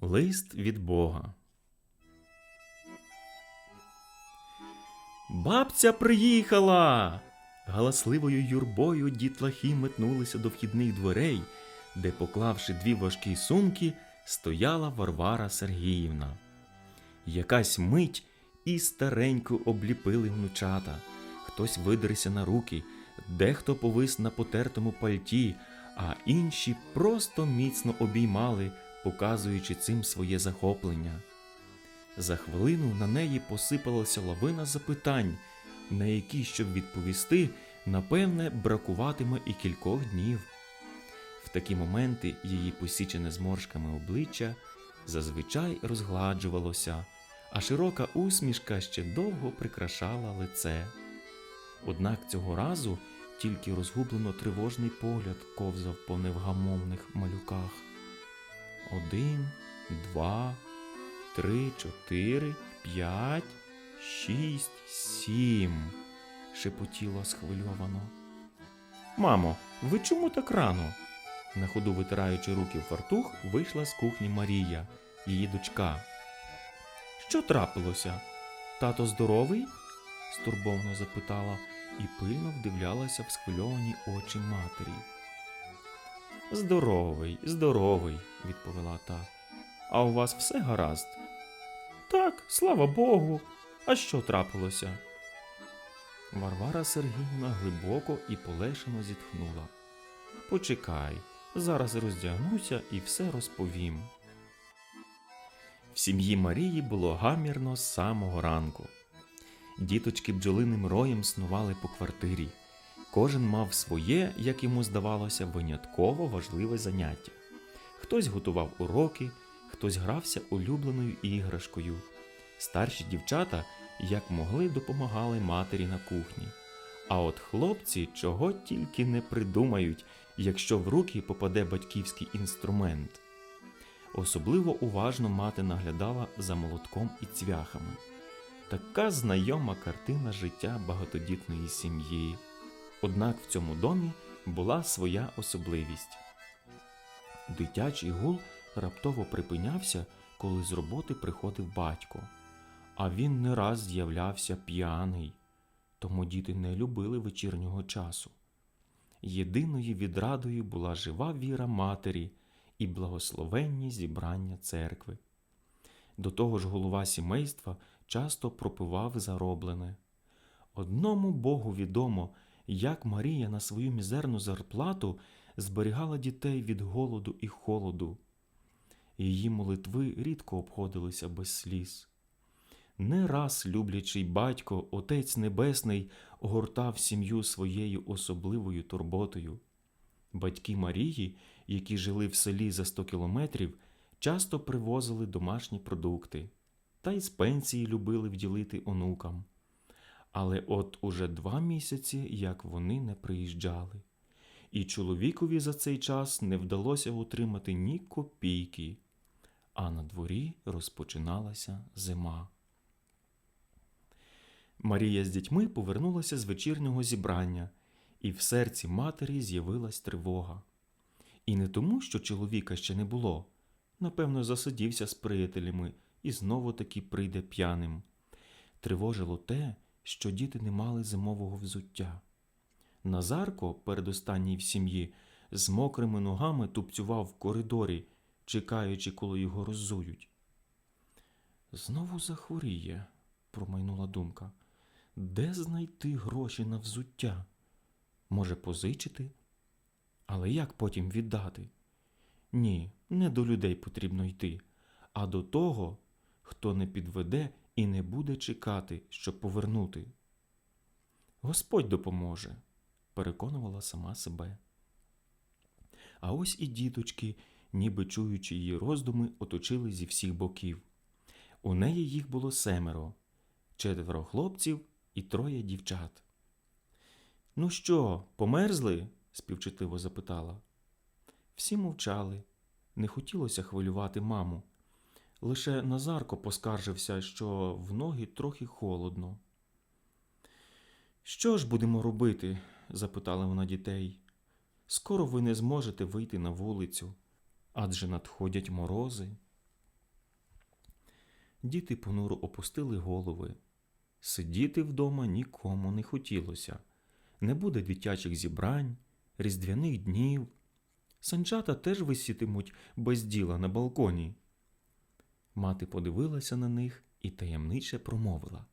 Лист від Бога. Бабця приїхала. Галасливою юрбою дітлахи метнулися до вхідних дверей, де, поклавши дві важкі сумки, стояла Варвара Сергіївна. Якась мить і старенько обліпили внучата. Хтось видерся на руки, дехто повис на потертому пальті, а інші просто міцно обіймали, показуючи цим своє захоплення. За хвилину на неї посипалася лавина запитань, на які, щоб відповісти, напевне, бракуватиме і кількох днів. В такі моменти її посічене зморшками обличчя зазвичай розгладжувалося, а широка усмішка ще довго прикрашала лице. Однак цього разу тільки розгублено тривожний погляд ковзав по невгамовних малюках. Один, два, три, чотири, п'ять, шість, сім. шепотіло схвильовано. Мамо, ви чому так рано? На ходу витираючи руки в фартух, вийшла з кухні Марія, її дочка. Що трапилося? Тато здоровий? стурбовано запитала і пильно вдивлялася в схвильовані очі матері. Здоровий, здоровий, відповіла та. А у вас все гаразд? Так, слава Богу. А що трапилося? Варвара Сергіївна глибоко і полегшено зітхнула. Почекай, зараз роздягнуся і все розповім. В сім'ї Марії було гамірно з самого ранку. Діточки бджолиним роєм снували по квартирі. Кожен мав своє, як йому здавалося, винятково важливе заняття. Хтось готував уроки, хтось грався улюбленою іграшкою. Старші дівчата, як могли, допомагали матері на кухні. А от хлопці чого тільки не придумають, якщо в руки попаде батьківський інструмент. Особливо уважно мати наглядала за молотком і цвяхами. Така знайома картина життя багатодітної сім'ї. Однак в цьому домі була своя особливість. Дитячий гул раптово припинявся, коли з роботи приходив батько, а він не раз з'являвся п'яний, тому діти не любили вечірнього часу. Єдиною відрадою була жива віра матері і благословенні зібрання церкви. До того ж, голова сімейства часто пропивав зароблене. Одному Богу відомо, як Марія на свою мізерну зарплату зберігала дітей від голоду і холоду. Її молитви рідко обходилися без сліз. Не раз люблячий батько, Отець Небесний, огортав сім'ю своєю особливою турботою. Батьки Марії, які жили в селі за 100 кілометрів, часто привозили домашні продукти та й з пенсії любили вділити онукам. Але от уже два місяці, як вони не приїжджали, і чоловікові за цей час не вдалося утримати ні копійки, а на дворі розпочиналася зима. Марія з дітьми повернулася з вечірнього зібрання, і в серці матері з'явилась тривога. І не тому, що чоловіка ще не було, напевно, засидівся з приятелями і знову таки прийде п'яним. Тривожило те, що діти не мали зимового взуття. Назарко, передостанній в сім'ї, з мокрими ногами тупцював в коридорі, чекаючи, коли його роззують. Знову захворіє, промайнула думка. Де знайти гроші на взуття? Може, позичити? Але як потім віддати? Ні, не до людей потрібно йти, а до того, хто не підведе і не буде чекати, щоб повернути. Господь допоможе, переконувала сама себе. А ось і діточки, ніби чуючи її роздуми, оточили зі всіх боків. У неї їх було семеро, четверо хлопців і троє дівчат. Ну що, померзли? співчутливо запитала. Всі мовчали, не хотілося хвилювати маму. Лише Назарко поскаржився, що в ноги трохи холодно. Що ж будемо робити? запитала вона дітей. Скоро ви не зможете вийти на вулицю, адже надходять морози. Діти понуро опустили голови. Сидіти вдома нікому не хотілося. Не буде дитячих зібрань, різдвяних днів. Санчата теж висітимуть без діла на балконі. Мати подивилася на них і таємниче промовила.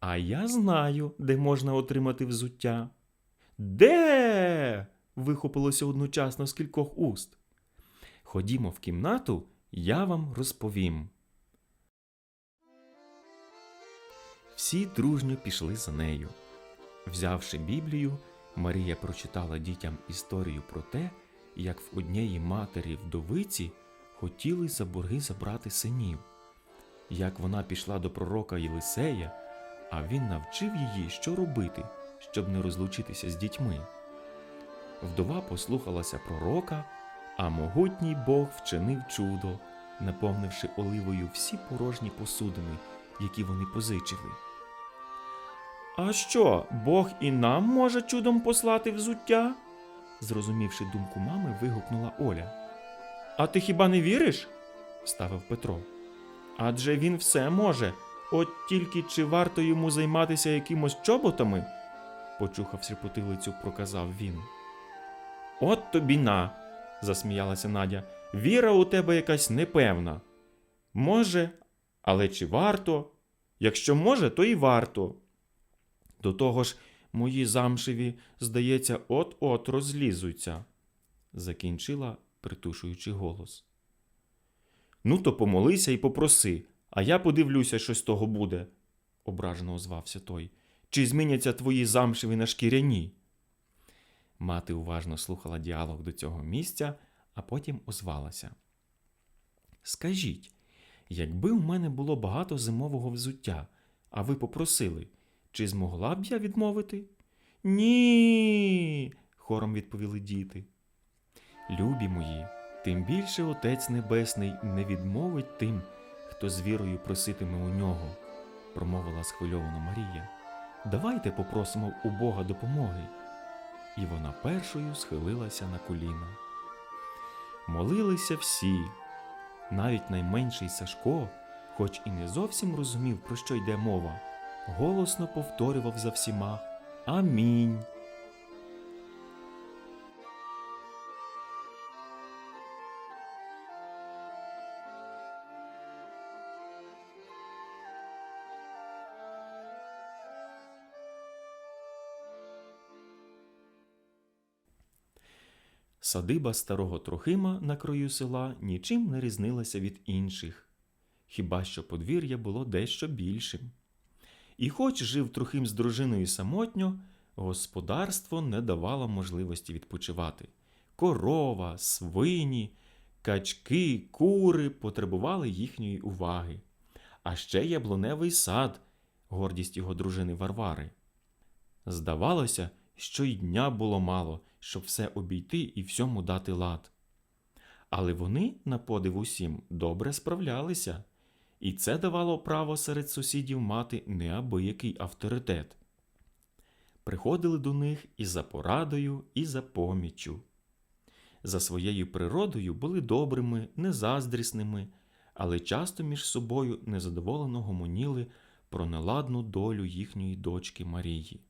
А я знаю, де можна отримати взуття. Де? вихопилося одночасно з кількох уст. Ходімо в кімнату, я вам розповім. Всі дружньо пішли за нею. Взявши Біблію, Марія прочитала дітям історію про те, як в однієї матері вдовиці хотіли за борги забрати синів, як вона пішла до пророка Єлисея, а він навчив її, що робити, щоб не розлучитися з дітьми. Вдова послухалася пророка, а могутній Бог вчинив чудо, наповнивши оливою всі порожні посудини, які вони позичили. А що, Бог і нам може чудом послати взуття? зрозумівши думку мами, вигукнула Оля. А ти хіба не віриш? ставив Петро. Адже він все може. От тільки чи варто йому займатися якимось чоботами? почухавши потилицю, проказав він. От тобі на, засміялася Надя. Віра у тебе якась непевна. Може, але чи варто? Якщо може, то і варто. До того ж, мої замшеві, здається, от-от розлізуться, закінчила, притушуючи голос. Ну, то помолися і попроси, а я подивлюся, що з того буде, ображено озвався той. Чи зміняться твої замшеві на шкіряні? Мати уважно слухала діалог до цього місця, а потім озвалася. Скажіть, якби у мене було багато зимового взуття, а ви попросили, чи змогла б я відмовити? Ні. хором відповіли діти. Любі мої, тим більше Отець Небесний не відмовить тим, хто з вірою проситиме у нього, промовила схвильована Марія. Давайте попросимо у Бога допомоги. І вона першою схилилася на коліна. Молилися всі, навіть найменший Сашко, хоч і не зовсім розумів, про що йде мова, голосно повторював за всіма Амінь. Садиба старого Трохима на краю села нічим не різнилася від інших, хіба що подвір'я було дещо більшим. І хоч жив Трохим з дружиною самотньо, господарство не давало можливості відпочивати. Корова, свині, качки, кури потребували їхньої уваги. А ще яблуневий сад, гордість його дружини Варвари. Здавалося, що й дня було мало, щоб все обійти і всьому дати лад. Але вони, на подив усім, добре справлялися, і це давало право серед сусідів мати неабиякий авторитет. Приходили до них і за порадою, і за поміччю. За своєю природою були добрими, незаздрісними, але часто між собою незадоволено гомоніли про неладну долю їхньої дочки Марії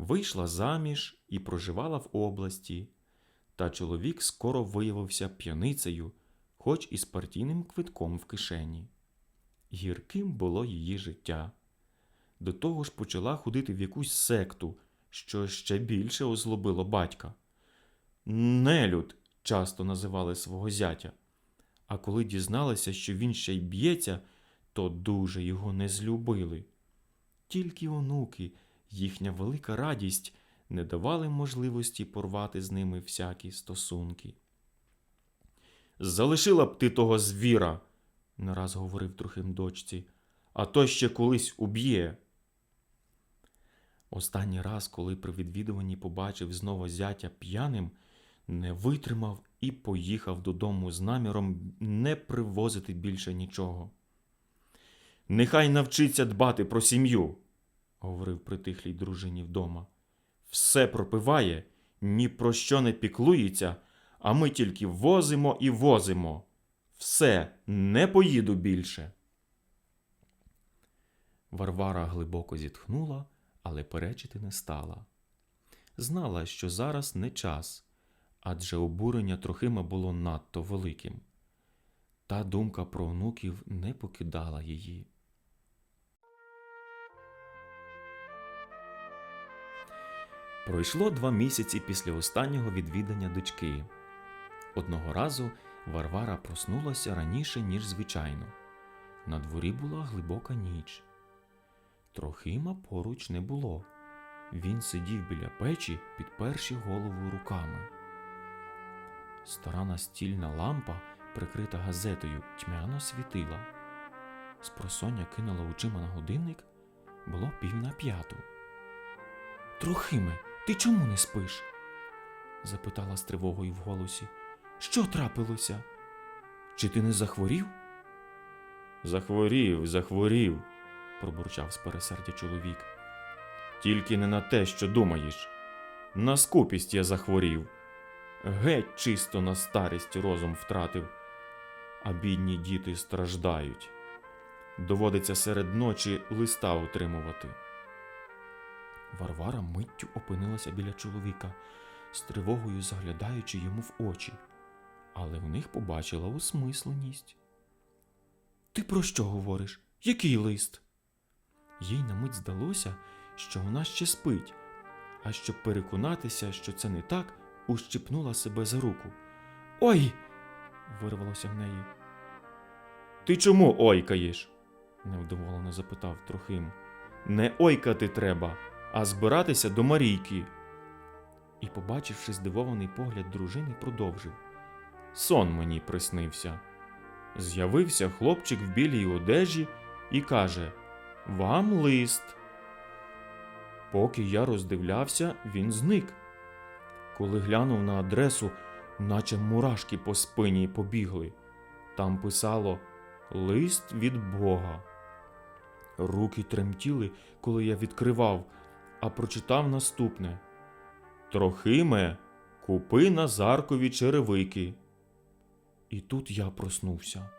вийшла заміж і проживала в області, та чоловік скоро виявився п'яницею, хоч і з партійним квитком в кишені. Гірким було її життя. До того ж почала ходити в якусь секту, що ще більше озлобило батька. Нелюд часто називали свого зятя, а коли дізналися, що він ще й б'ється, то дуже його не злюбили. Тільки онуки їхня велика радість не давали можливості порвати з ними всякі стосунки. Залишила б ти того звіра, нараз говорив трохим дочці, а то ще колись уб'є. Останній раз, коли при відвідуванні побачив знову зятя п'яним, не витримав і поїхав додому з наміром не привозити більше нічого. Нехай навчиться дбати про сім'ю, говорив притихлій дружині вдома. Все пропиває, ні про що не піклується, а ми тільки возимо і возимо. Все, не поїду більше. Варвара глибоко зітхнула, але перечити не стала. Знала, що зараз не час, адже обурення Трохима було надто великим. Та думка про онуків не покидала її. Пройшло два місяці після останнього відвідання дочки. Одного разу Варвара проснулася раніше, ніж звичайно. На дворі була глибока ніч. Трохима поруч не було. Він сидів біля печі, підперши голову руками. Стара настільна лампа, прикрита газетою, тьмяно світила. Спросоння кинула очима на годинник, було пів на п'яту. Трохиме, ти чому не спиш? запитала з тривогою в голосі. Що трапилося? Чи ти не захворів? Захворів, захворів, пробурчав з пересердя чоловік. Тільки не на те, що думаєш. На скупість я захворів. Геть чисто на старість розум втратив, а бідні діти страждають. Доводиться серед ночі листа утримувати. Варвара миттю опинилася біля чоловіка, з тривогою заглядаючи йому в очі, але в них побачила осмисленість. Ти про що говориш? Який лист? Їй на мить здалося, що вона ще спить, а щоб переконатися, що це не так, ущипнула себе за руку. Ой. вирвалося в неї. Ти чому ойкаєш? невдоволено запитав Трохим. Не ойкати треба, а збиратися до Марійки. І, побачивши здивований погляд дружини, продовжив. Сон мені приснився. З'явився хлопчик в білій одежі і каже: Вам лист. Поки я роздивлявся, він зник. Коли глянув на адресу, наче мурашки по спині побігли. Там писало Лист від Бога. Руки тремтіли, коли я відкривав, а прочитав наступне: Трохиме, купи Назаркові черевики. І тут я проснувся.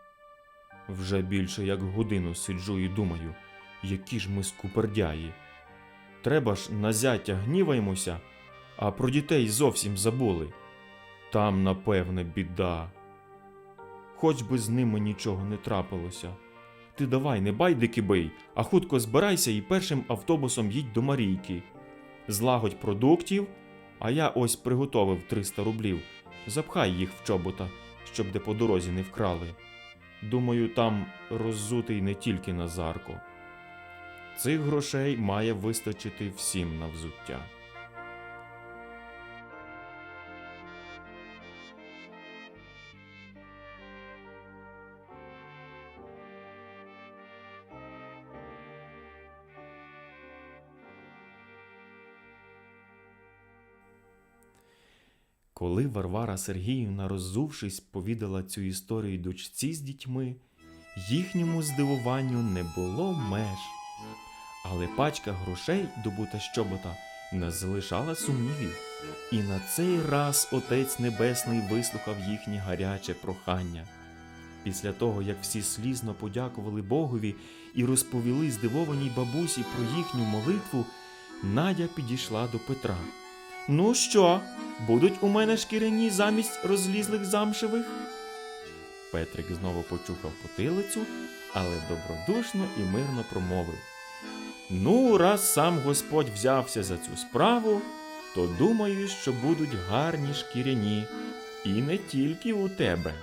Вже більше як годину сиджу і думаю, які ж ми скупердяї. Треба ж на зятя гніваємося, а про дітей зовсім забули. Там, напевне, біда. Хоч би з ними нічого не трапилося. Ти давай, не байдики бий, а хутко збирайся і першим автобусом їдь до Марійки. Злагодь продуктів, а я ось приготовив 300 рублів. Запхай їх в чобота, щоб де по дорозі не вкрали. Думаю, там роззутий не тільки Назарко. Цих грошей має вистачити всім на взуття. Коли Варвара Сергіївна, роззувшись, повідала цю історію дочці з дітьми, їхньому здивуванню не було меж. Але пачка грошей, добута з чобота, не залишала сумнівів. І на цей раз Отець Небесний вислухав їхнє гаряче прохання. Після того, як всі слізно подякували Богові і розповіли здивованій бабусі про їхню молитву, Надя підійшла до Петра. Ну що, будуть у мене шкіряні замість розлізлих замшевих? Петрик знову почухав потилицю, але добродушно і мирно промовив. Ну, раз сам Господь взявся за цю справу, то думаю, що будуть гарні шкіряні, і не тільки у тебе.